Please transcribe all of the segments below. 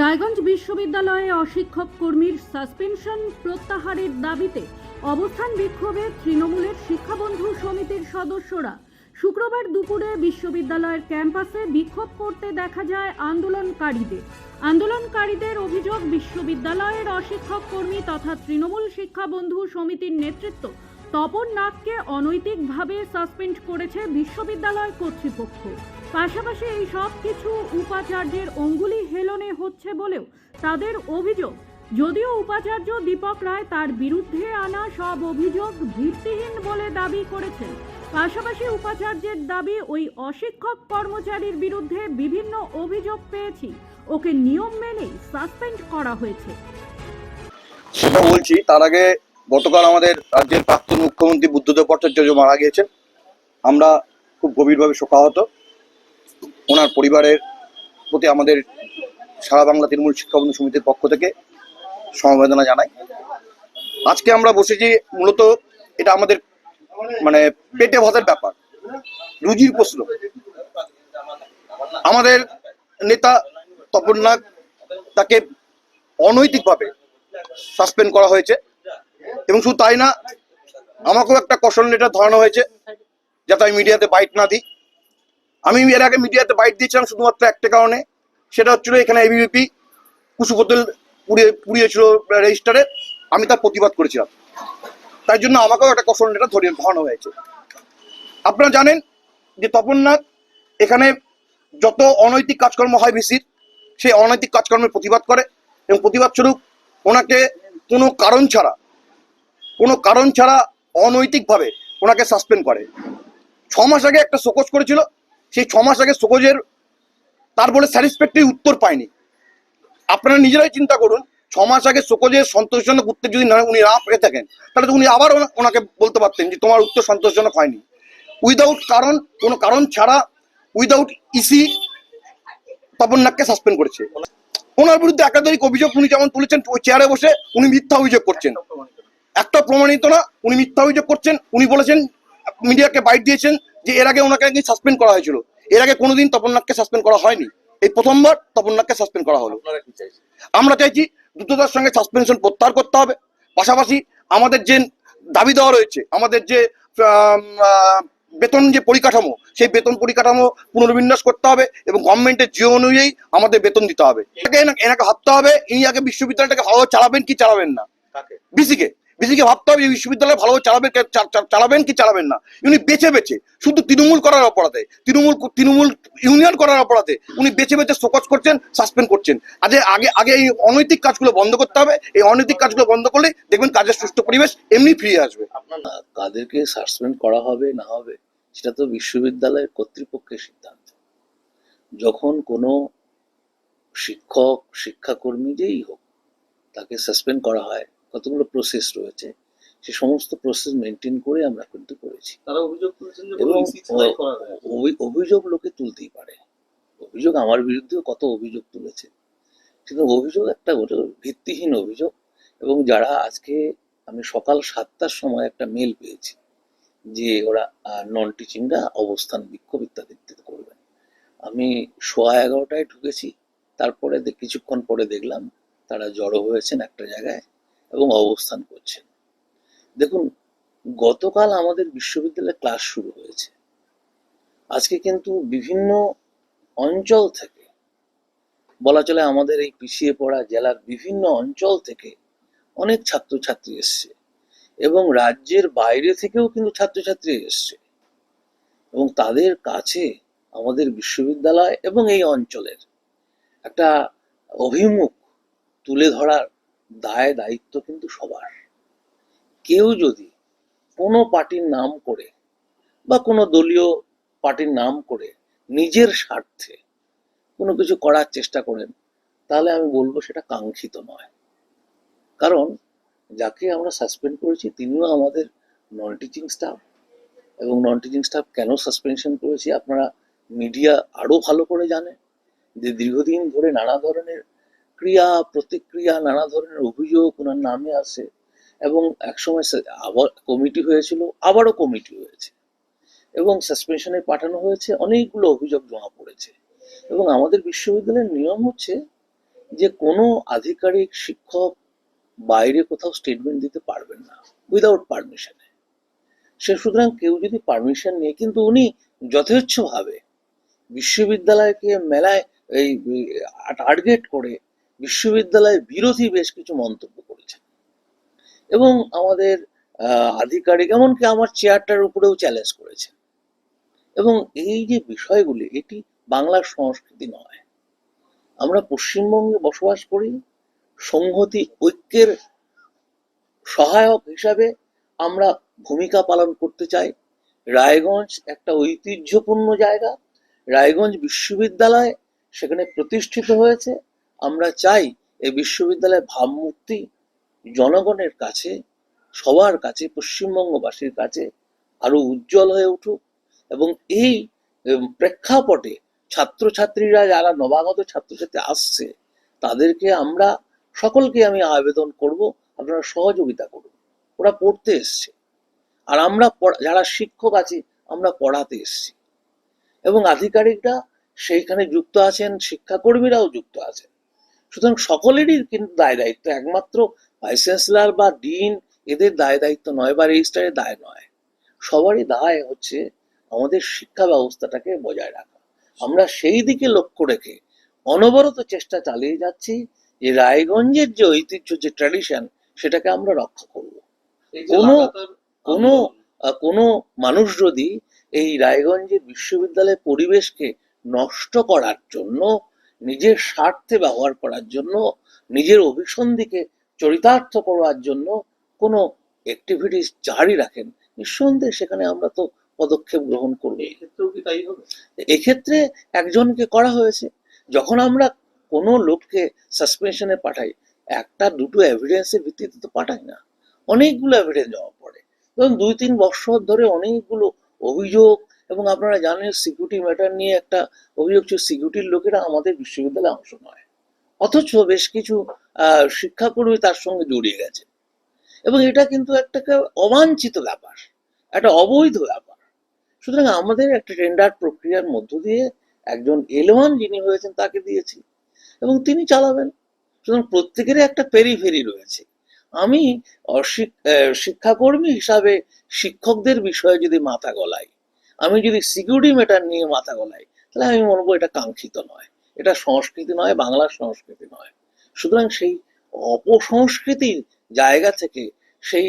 রায়গঞ্জ বিশ্ববিদ্যালয়ে অশিক্ষক কর্মীর সাসপেনশন প্রত্যাহারের দাবিতে অবস্থান বিক্ষোভে তৃণমূলের শিক্ষাবন্ধু সমিতির সদস্যরা শুক্রবার দুপুরে বিশ্ববিদ্যালয়ের ক্যাম্পাসে বিক্ষোভ করতে দেখা যায় আন্দোলনকারীদের। আন্দোলনকারীদের অভিযোগ, বিশ্ববিদ্যালয়ের অশিক্ষক কর্মী তথা তৃণমূল শিক্ষা বন্ধু সমিতির নেতৃত্ব তপন নাথকে অনৈতিকভাবে সাসপেন্ড করেছে বিশ্ববিদ্যালয় কর্তৃপক্ষ। পাশাপাশি এই সব কিছু উপাচার্যের অঙ্গুলি হেলনে হচ্ছে বলেও তাদের অভিযোগ। যদিও উপাচার্য দীপক রায় তার বিরুদ্ধে আনা সব অভিযোগ ভিত্তিহীন বলে দাবি করেছেন পাশাপাশি উপাচার্যের দাবি, ওই অশিক্ষক কর্মচারীর বিরুদ্ধে বিভিন্ন অভিযোগ পেয়েছি। ওকে নিয়ম মেনেই সাসপেন্ড করা হয়েছে। সেটা বলছি, তার আগে গতকাল আমাদের রাজ্যের প্রাক্তন মুখ্যমন্ত্রী বুদ্ধদেব ভট্টাচার্য মারা গিয়েছেন। আমরা খুব গভীরভাবে শোকাহত। ওনার পরিবারের প্রতি আমাদের সারা বাংলা তৃণমূল শিক্ষাবন্ধু সমিতির পক্ষ থেকে সমবেদনা জানাই। আজকে আমরা বসেছি মূলত এটা আমাদের মানে পেটে ভাতের ব্যাপার। রুজির প্রশ্ন। আমাদের নেতা তপন নাগ তাকে অনৈতিকভাবে সাসপেন্ড করা হয়েছে। এবং শুধু তাই না, আমাকেও একটা কশন লেটার ধরানো হয়েছে, যাতে আমি মিডিয়াতে বাইট না দিই। আমি এর আগে মিডিয়াতে বাইট দিয়েছিলাম শুধুমাত্র একটা কারণে, সেটা হচ্ছিল এখানে এবিভিপি কুসু বোতল পুড়িয়ে পুড়িয়েছিল রেজিস্টারে। আমি তার প্রতিবাদ করেছিলাম। তাই জন্য আমাকেও একটা কশন লেটার ধরিয়ে ধরানো হয়েছে। আপনারা জানেন যে তপন নাথ এখানে যত অনৈতিক কাজকর্ম হয় ভিসির, সেই অনৈতিক কাজকর্মের প্রতিবাদ করে এবং প্রতিবাদ স্বরূপ ওনাকে কোনো কারণ ছাড়া, কোনো কারণ ছাড়া অনৈতিকভাবে ওনাকে সাসপেন্ড করে। ছ মাস আগে একটা শোকজ করেছিল, সেই ছ মাস আগে শোকজের তার বলে স্যাটিসফ্যাক্টরি উত্তর পায়নি। আপনারা নিজেরাই চিন্তা করুন ছ মাস আগে শোকজের সন্তোষজনক উত্তর যদি না উনি না পেয়ে থাকেন তাহলে তো উনি আবার ওনাকে বলতে পারতেন যে তোমার উত্তর সন্তোষজনক হয়নি। উইদাউট কারণ কোনো কারণ ছাড়া উইদাউট ইসি তপন নাককে সাসপেন্ড করেছে। ওনার বিরুদ্ধে একাধিক অভিযোগ উনি যেমন তুলেছেন ওই চেয়ারে বসে উনি মিথ্যা অভিযোগ করছেন। একটা প্রমাণিত না উনি মিথ্যা অভিযোগ করছেন উনি বলেছেন মিডিয়াকে বাইট দিয়েছেন যে এর আগে ওনাকে নাকি সাসপেন্ড করা হয়েছিল। এর আগে কোনোদিন তপননাথকে সাসপেন্ড করা হয়নি। এই প্রথমবার তপননাথকে সাসপেন্ড করা হলো। আমরা চাইছি দ্রুততার সঙ্গে সাসপেনশন প্রত্যাহার করতে হবে। পাশাপাশি আমাদের যে দাবি দেওয়া রয়েছে আমাদের যে বেতন যে পরিকাঠামো সেই বেতন পরিকাঠামো পুনর্বিন্যাস করতে হবে এবং গভর্নমেন্টের জিও অনুযায়ী আমাদের বেতন দিতে হবে। এনাকে এনাকে- ভাবতে হবে ইনি আগে বিশ্ববিদ্যালয়টাকে হাওয়া চালাবেন কি চালাবেন না? বিসিকে বিসিকে ভাবতে হবে বিশ্ববিদ্যালয় ভালোভাবে চালাবেন চালাবেন কি চালাবেন না। উনি বেছে বেছে, শুধু তৃণমূল করার অপরাধে, তৃণমূল তৃণমূল ইউনিয়ন করার অপরাধে উনি বেছে বেছে শোকজ করছেন, সাসপেন্ড করছেন। আগে আগে আগে এই অনৈতিক কাজগুলো বন্ধ করতে হবে, এই অনৈতিক কাজগুলো বন্ধ করলে দেখবেন কাজের সুষ্ঠু পরিবেশ এমনি ফিরে আসবে। কাদেরকে সাসপেন্ড করা হবে, না হবে, সেটা তো বিশ্ববিদ্যালয়ের কর্তৃপক্ষের সিদ্ধান্ত। যখন কোনো শিক্ষক শিক্ষাকর্মী যেই হোক, তাকে সাসপেন্ড করা হয় কতগুলো প্রসেস রয়েছে সে সমস্ত প্রসেস মেনটেন করে আমরা কিন্তু করেছি। অভিযোগ এবং লোকে তুলতেই পারে। অভিযোগ আমার বিরুদ্ধেও কত অভিযোগ তুলেছে। কিন্তু অভিযোগ একটা ভিত্তিহীন অভিযোগ এবং যারা আজকে আমি সকাল সাতটার সময় একটা মেল পেয়েছি যে ওরা নন টিচিংরা অবস্থান বিক্ষোভ ইত্যাদি ইত্যাদি করবেন। আমি সোয়া এগারোটায় ঢুকেছি তারপরে কিছুক্ষণ পরে দেখলাম তারা জড়ো হয়েছেন একটা জায়গায়। এবং অবস্থান করছেন। দেখুন, গতকাল আমাদের বিশ্ববিদ্যালয়ে ক্লাস শুরু হয়েছে। আজকে কিন্তু বিভিন্ন অঞ্চল থেকে, বলা চলে আমাদের এই পিছিয়ে পড়া জেলার বিভিন্ন অঞ্চল থেকে অনেক ছাত্রছাত্রী এসছে এবং রাজ্যের বাইরে থেকেও কিন্তু ছাত্রছাত্রী এসছে এবং তাদের কাছে আমাদের বিশ্ববিদ্যালয় এবং এই অঞ্চলের একটা অভিমুখ তুলে ধরার দায় দায়িত্ব কিন্তু সবার। কেউ যদি কোনো পার্টির নাম করে বা কোনো দলীয় পার্টির নাম করে নিজের স্বার্থে কোনো কিছু করার চেষ্টা করেন, তাহলে আমি বলব সেটা কাঙ্ক্ষিত নয়। কারণ যাকে আমরা সাসপেন্ড করেছি তিনিও আমাদের নন টিচিং স্টাফ এবং নন টিচিং স্টাফ কেন সাসপেনশন করেছি আপনারা মিডিয়া আরও ভালো করে জানে যে দীর্ঘদিন ধরে নানা ধরনের ক্রিয়া প্রতিক্রিয়া, নানা ধরনের অভিযোগ ওনার নামে আসে এবং একসময় আবার কমিটি হয়েছিল, আবারও কমিটি হয়েছে এবং সাসপেনশনে পাঠানো হয়েছে, অনেকগুলো অভিযোগ জমা পড়েছে এবং আমাদের বিশ্ববিদ্যালয়ের নিয়ম হচ্ছে যে কোনো আধিকারিক, শিক্ষক বাইরে কোথাও স্টেটমেন্ট দিতে পারবেন না উইদাউট পারমিশনে সে সুতরাং কেউ যদি পারমিশন নিয়ে, কিন্তু উনি যথেচ্ছভাবে বিশ্ববিদ্যালয়কে মেলায় এই টার্গেট করে বিশ্ববিদ্যালয় বিরোধী বেশ কিছু মন্তব্য করেছেন। এবং আমাদের আধিকারিক এমনকি আমার চেয়ারটার উপরেও চ্যালেঞ্জ করেছেন। এবং এই যে বিষয়গুলি, এটি বাংলার সংস্কৃতি নয়। আমরা পশ্চিমবঙ্গে বসবাস করি, সংহতি ঐক্যের সহায়ক হিসাবে আমরা ভূমিকা পালন করতে চাই। রায়গঞ্জ একটা ঐতিহ্যপূর্ণ জায়গা। রায়গঞ্জ বিশ্ববিদ্যালয় সেখানে প্রতিষ্ঠিত হয়েছে। আমরা চাই এই বিশ্ববিদ্যালয়ের ভাবমূর্তি জনগণের কাছে, সবার কাছে, পশ্চিমবঙ্গবাসীর কাছে আরও উজ্জ্বল হয়ে উঠুক এবং এই প্রেক্ষাপটে ছাত্রছাত্রীরা যারা নবাগত ছাত্রছাত্রী আসছে, তাদেরকে আমরা, সকলকে আমি আবেদন করব, আপনারা সহযোগিতা করুন। ওরা পড়তে এসছে। আর আমরা যারা শিক্ষক আছি, আমরা পড়াতে এসছি। এবং আধিকারিকরা সেইখানে যুক্ত আছেন, শিক্ষাকর্মীরাও যুক্ত আছেন। সুতরাং সকলেরই কিন্তু দায় দায়িত্ব একমাত্র ভাইস চ্যান্সেলর বা ডিন এদের দায় দায়িত্ব নয় বা রেজিস্ট্রারের দায় নয়। সবারই দায় হচ্ছে আমাদের শিক্ষা ব্যবস্থাটাকে বজায় রাখা। আমরা সেই দিকে লক্ষ্য রেখে অনবরত চেষ্টা চালিয়ে যাচ্ছি যে রায়গঞ্জের যে ঐতিহ্য যে ট্র্যাডিশন সেটাকে আমরা রক্ষা করব। কোনো- কোনো কোনো মানুষ যদি এই রায়গঞ্জের বিশ্ববিদ্যালয়ের পরিবেশকে নষ্ট করার জন্য নিজের স্বার্থে ব্যবহার করার জন্য নিজের অভিসন্ধিকে চরিতার্থ করার জন্য কোনো অ্যাক্টিভিটিস জারি রাখেন। নিঃসন্দেহে সেখানে আমরা তো পদক্ষেপ গ্রহণ করব এই ক্ষেত্রেও কি তাই হবে? এক্ষেত্রে একজনকে করা হয়েছে। যখন আমরা কোনো লোককে সাসপেনশনে পাঠাই একটা দুটো এভিডেন্সের ভিত্তিতে তো পাঠাই না। অনেকগুলো এভিডেন্স জমা পড়ে। ধরুন দুই তিন বছর ধরে অনেকগুলো অভিযোগ এবং আপনারা জানেন সিকিউরিটি ম্যাটার নিয়ে একটা অভিযোগ ছিল সিকিউরিটির লোকেরা আমাদের বিশ্ববিদ্যালয়ে অংশ নয়। অথচ বেশ কিছু শিক্ষাকর্মী তার সঙ্গে জড়িয়ে গেছে। এবং এটা কিন্তু একটা অবাঞ্ছিত ব্যাপার, একটা অবৈধ ব্যাপার। সুতরাং আমাদের একটা টেন্ডার প্রক্রিয়ার মধ্য দিয়ে একজন এলওয়ান যিনি হয়েছেন তাকে দিয়েছি এবং তিনি চালাবেন। সুতরাং প্রত্যেকেরই একটা পেরিফেরি রয়েছে। আমি শিক্ষাকর্মী হিসাবে শিক্ষকদের বিষয়ে যদি মাথা গলাই আমি যদি সিকিউরিটি ম্যাটার নিয়ে মাথা গলাই তাহলে আমি মনে বলব এটা কাঙ্ক্ষিত নয়। এটা সংস্কৃতি নয়, বাংলার সংস্কৃতি নয়। সুতরাং সেই অপসংস্কৃতির জায়গা থেকে, সেই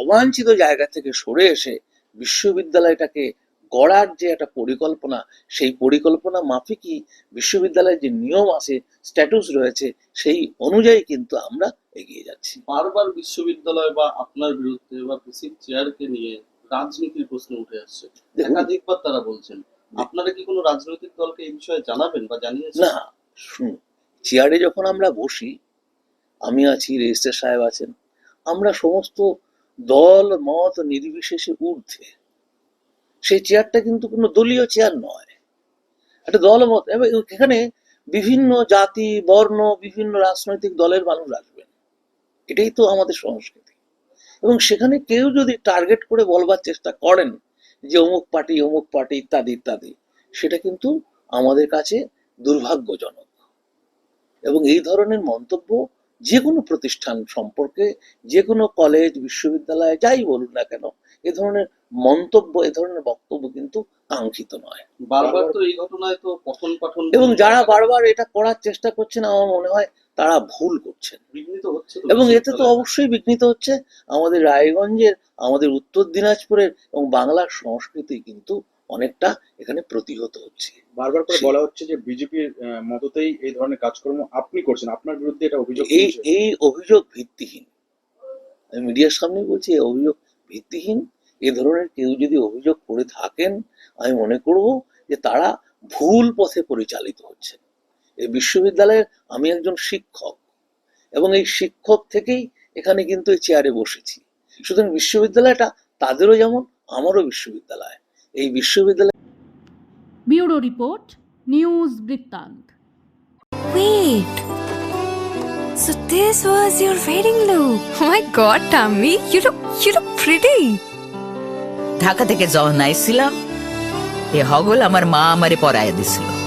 অবাঞ্ছিত জায়গা থেকে সরে এসে বিশ্ববিদ্যালয়টাকে গড়ার যে একটা পরিকল্পনা, সেই পরিকল্পনা মাফিকই বিশ্ববিদ্যালয়ের যে নিয়ম আছে স্ট্যাটুস রয়েছে, সেই অনুযায়ী কিন্তু আমরা এগিয়ে যাচ্ছি। বারবার বিশ্ববিদ্যালয় বা আপনার বিরুদ্ধে বা চেয়ারকে নিয়ে রাজনীতির প্রশ্ন উঠে আসছে। একাধিকবার তারা বলছেন আপনারা কি কোনো রাজনৈতিক দলকে এই বিষয়ে জানাবেন বা জানিয়েছেন? না শুনুন চেয়ারে যখন আমরা বসি আমি আছি রেজিস্ট্রার সাহেব আছেন আমরা সমস্ত দল মত নির্বিশেষে ঊর্ধ্বে। সেই চেয়ারটা কিন্তু কোনো দলীয় চেয়ার নয়। একটা দল মত এখানে বিভিন্ন জাতি বর্ণ বিভিন্ন রাজনৈতিক দলের মানুষ আসবেন। এটাই তো আমাদের সংস্কৃতি। এবং সেখানে কেউ যদি টার্গেট করে বলবার চেষ্টা করেন যে অমুক পার্টি অমুক পার্টি ইত্যাদি ইত্যাদি সেটা কিন্তু আমাদের কাছে দুর্ভাগ্যজনক। এবং এই ধরনের মন্তব্য যে কোনো প্রতিষ্ঠান সম্পর্কে যে কোনো কলেজ বিশ্ববিদ্যালয়ে যাই বলুন না কেন এ ধরনের মন্তব্য এ ধরনের বক্তব্য কিন্তু কাঙ্ক্ষিত নয়। বারবার তো এই ঘটনায় তো পঠন পাঠন এবং যারা বারবার এটা করার চেষ্টা করছেন আমার মনে হয় তারা ভুল করছেন। বিঘ্নিত হচ্ছে এবং এতে তো অবশ্যই বিঘ্নিত হচ্ছে আমাদের রায়গঞ্জের আমাদের উত্তর দিনাজপুরের এবং বাংলার সংস্কৃতি কিন্তু অনেকটা এখানে প্রতিহত হচ্ছে। বারবার করে বলা হচ্ছে যে বিজেপির মততেই এই ধরনের কাজকর্ম আপনি করছেন। আপনার বিরুদ্ধে এটা অভিযোগ এই এই অভিযোগ ভিত্তিহীন। আমি মিডিয়ার সামনে বলছি এই অভিযোগ ভিত্তিহীন। এ ধরনের কেউ যদি অভিযোগ করে থাকেন আমি মনে করব যে তারা ভুল পথে পরিচালিত হচ্ছে এই বিশ্ববিদ্যালয়ের আমি একজন শিক্ষক। এবং এই শিক্ষক থেকেই এখানে কিন্তু এই চেয়ারে বসেছি। সুতরাং বিশ্ববিদ্যালয়টা তাদেরও যেমন আমারও বিশ্ববিদ্যালয়। এই বিশ্ববিদ্যালয় ব্যুরো রিপোর্ট নিউজ বৃত্তান্ত। Wait, So this was your wedding look. Oh my god, Tammy, you look you look pretty. Dhaka থেকে যখন আইছিলাম এ হগল আমার মা আমারে পরাইয়া দিছিল।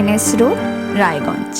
NS road Raiganj.